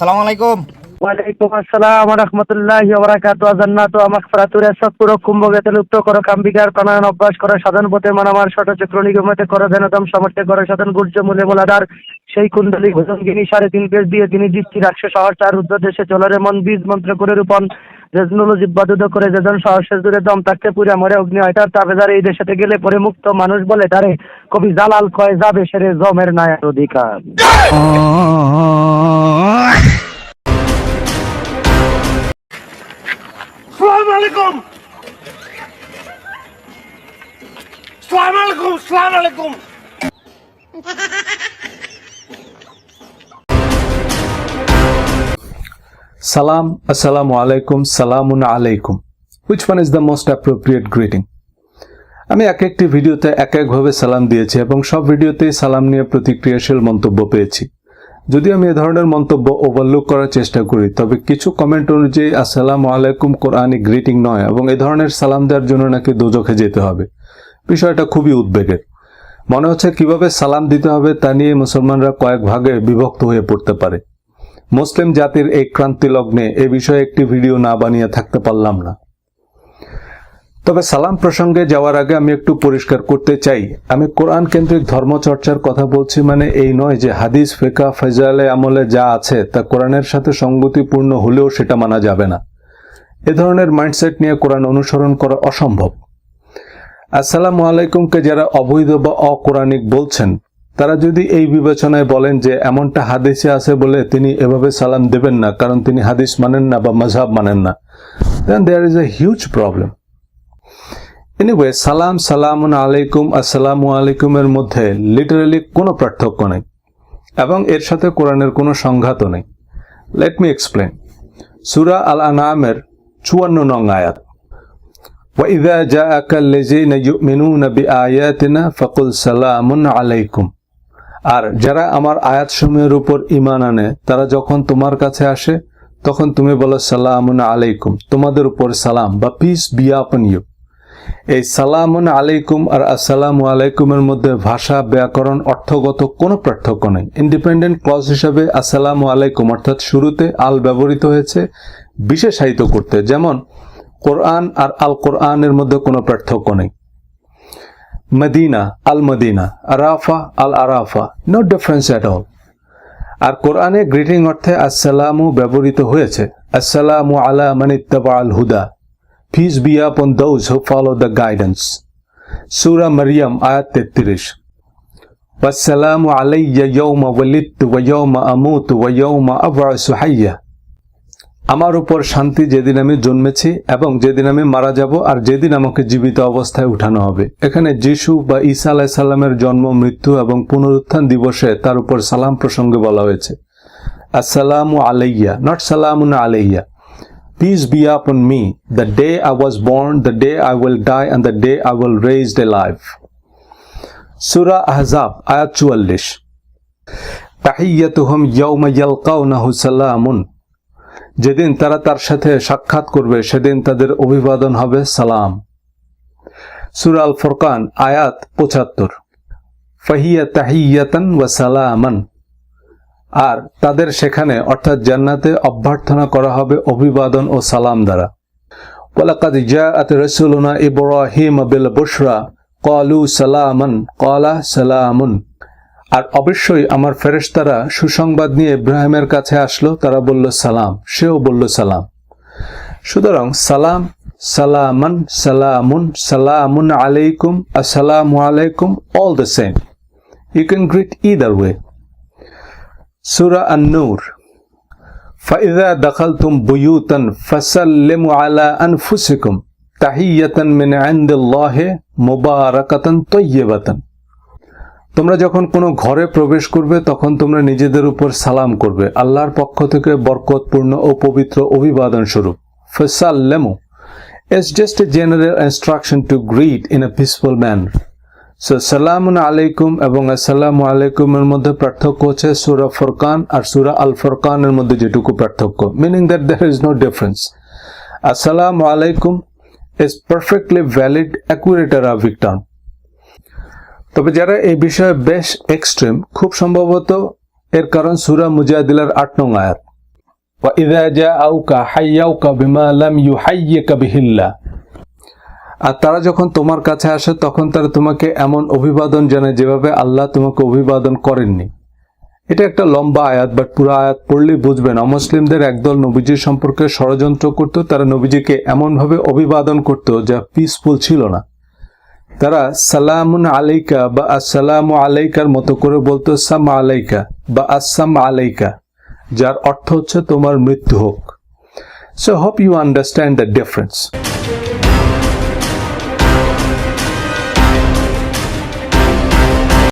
আসসালামু আলাইকুম। ওয়ালাইকুম আসসালাম রহমতুল্লাহি ওবারাকাতু জান্নাতু মাগফিরাতুর সৎপুর কুম্ভ গেতে লুপ্ত করো কাম্বিকার প্রাণায়ন অভ্যাস করো সাধন পথে মানামার নিগমতে করো জনতম সমর্থে করো সাধন গুর্জ মূলে মূলাধার সেই কুণ্ডলী ভোজনগিনী সাড়ে তিন পেজ দিয়ে তিনি দৃষ্টি রাখছে শহর চার উদ্র দেশে চলরে মন বীজ মন্ত্র করে রূপন রেজনুল জিব্বাদুদ করে যেজন সহসের দূরে দম তাকে পুরা মরে অগ্নি হয় তার তাবেদার এই দেশেতে গেলে পরে মুক্ত মানুষ বলে তারে কবি জালাল কয় যাবে সেরে জমের নায়ের অধিকার। আলাইকুম সালাম আলাইকুম সালাম আলাইকুম Salam, Assalamu alaikum, Salamun alaikum. Which one is the most appropriate greeting? আমি এক একটি ভিডিওতে এক একভাবে সালাম দিয়েছি এবং সব ভিডিওতেই সালাম নিয়ে প্রতিক্রিয়াশীল মন্তব্য পেয়েছি যদি আমি এ ধরনের মন্তব্য ওভারলুক করার চেষ্টা করি, তবে কিছু কমেন্ট অনুযায়ী আসসালামু আলাইকুম কোরআনি গ্রিটিং নয় এবং এ ধরনের সালাম দেওয়ার জন্য নাকি দোজখে যেতে হবে। বিষয়টা খুবই উদ্বেগের। মনে হচ্ছে কীভাবে সালাম দিতে হবে তা নিয়ে মুসলমানরা কয়েক ভাগে বিভক্ত হয়ে পড়তে পারে। মুসলিম জাতির এই ক্রান্তি লগ্নে এ বিষয়ে একটি ভিডিও না বানিয়ে থাকতে পারলাম না। তবে সালাম প্রসঙ্গে যাওয়ার আগে আমি একটু পরিষ্কার করতে চাই। আমি কোরআন কেন্দ্রিক ধর্মচর্চার কথা বলছি মানে এই নয় যে হাদিস ফেকা ফেজালে আমলে যা আছে তা কোরআনের সাথে সঙ্গতিপূর্ণ হলেও সেটা মানা যাবে না। এ ধরনের মাইন্ডসেট নিয়ে কোরআন অনুসরণ করা অসম্ভব। আসসালামু আলাইকুমকে যারা অবৈধ বা অকোরআনিক বলছেন, তারা যদি এই বিবেচনায় বলেন যে এমনটা হাদিসে আছে বলে তিনি এভাবে সালাম দেবেন না, কারণ তিনি হাদিস মানেন না বা মজাব মানেন না then there is a huge problem anyway সালাম সালামুন আলাইকুম আসসালামু আলাইকুমের মধ্যে লিটারালি কোনো পার্থক্য নেই এবং এর সাথে কোরআনের কোনো সংঘাতও নেই লেট মি এক্সপ্লেন সুরা আল আনামের চুয়ান্ন নং আয়াত وإذا جاءك الذين يؤمنون بآياتنا فقل سلام عليكم আর যারা আমার আয়াতসমূহের উপর ইমান আনে তারা যখন তোমার কাছে আসে তখন তুমি বলো সালামুন আলাইকুম তোমাদের উপর সালাম বা পিস বিয়া আপন ইউ এই সালামুন আলাইকুম আর আসসালামু আলাইকুমের মধ্যে ভাষা, ব্যাকরণ, অর্থগত কোনো পার্থক্য নেই। ইন্ডিপেন্ডেন্ট ক্লজ হিসাবে আসসালামু আলাইকুম অর্থাৎ শুরুতে আল ব্যবহৃত হয়েছে, বিশেষায়িত করতে। যেমন, কোরআন আর আল কোরআনের মধ্যে কোনো পার্থক্য নেই। Medina, al Medina, Arafa, al Arafa no difference at all আর কোরআনে গ্রিটিং অর্থে আসসালামু ব্যবহৃত হয়েছে। আসসালামু আলা মানিত্তাবা আল হুদা। peace be upon those who follow the guidance সুরা মারিয়াম আয়াত তেত্রিশ والسلام علي يوم ولدت ويوم أموت ويوم أبعث حيا আমার উপর শান্তি যেদিন আমি জন্মেছি এবং যেদিন আমি মারা যাব আর যেদিন আমাকে জীবিত অবস্থায় উঠানো হবে এখানে যিশু বা ঈসা আলাহ সাল্লামের জন্ম মৃত্যু এবং পুনরুত্থান দিবসে তার উপর সালাম প্রসঙ্গে বলা হয়েছে আসসালামু আলাইয়া নট সালামুন আলাইয়া Peace be upon me, the day I was born, the day I will die, and the day I will raised alive. Surah Ahzab, ayat 44. তাহিয়াতুহুম ইয়াউমা ইয়ালকাউনাহু সালামুন যেদিন তারা তার সাথে সাক্ষাৎ করবে সেদিন তাদের অভিবাদন হবে সালাম সুরা আল ফরকান আয়াত পঁচাত্তর ফাহিয়া তাহিয়াতান ওয়া সালামান আর তাদের সেখানে অর্থাৎ জান্নাতে অভ্যর্থনা করা হবে অভিবাদন ও সালাম দ্বারা। ওয়ালাকাদ জাআত রাসূলুনা ইব্রাহিম বিল বুশরা, ক্বালু সালামান, ক্বালা সালামুন। আর অবশ্যই আমার ফেরেশতারা সুসংবাদ নিয়ে ইব্রাহিমের কাছে আসলো, তারা বলল, সালাম। সেও বলল, সালাম। সুতরাং, সালাম, সালামান, সালামুন সালামুন আলাইকুম, আসসালামু আলাইকুম, all the same. You can greet either way সুরা আন্নুর। ফাইদা দখলতুম বুয়ুতন ফসল্লিমু আলা আনফুসিকুম তাহিয়াতন মিন ইনদিল্লাহি মুবারাকাতান তাইয়্যিবাতান। তোমরা যখন কোনো ঘরে প্রবেশ করবে, তখন তোমরা নিজেদের উপর সালাম করবে। আল্লাহর পক্ষ থেকে বরকতপূর্ণ ও পবিত্র অভিবাদন স্বরূপ। ফসাল্লেমু। It's just a general instruction to greet in a peaceful manner so সালামুন আলাইকুম এবং আসসালামু আলাইকুমের মধ্যে পার্থক্য হচ্ছে সুরা ফরকান আর সুরা আল ফরকানের মধ্যে যেটুকু পার্থক্য meaning that there is no difference আসসালামু আলাইকুম is perfectly valid accurate Arabic term তবে যারা এই বিষয়ে বেশ এক্সট্রিম খুব সম্ভবত এর কারণ সুরা মুজাহিদিলার আট নং আয়াত وإذا جاءوك حيوك بما لم يحيك به الله আর তারা যখন তোমার কাছে আসে, তখন তারা তোমাকে এমন অভিবাদন জানায় যেভাবে আল্লাহ তোমাকে অভিবাদন করেননি। এটা একটা লম্বা আয়াত বাট পুরো আয়াত পড়লেই বুঝবেন। অমুসলিমদের একদল নবীজির সম্পর্কে ষড়যন্ত্র করত, তারা নবীজিকে এমনভাবে অভিবাদন করত যা পিসফুল ছিল না। তারা সালামুন আলাইকা বা আসসালাম আলাইকার মতো করে বলতো, সাম আলাইকা বা আসাম আলাইকা, যার অর্থ হচ্ছে তোমার মৃত্যু হোক। So hope you understand the difference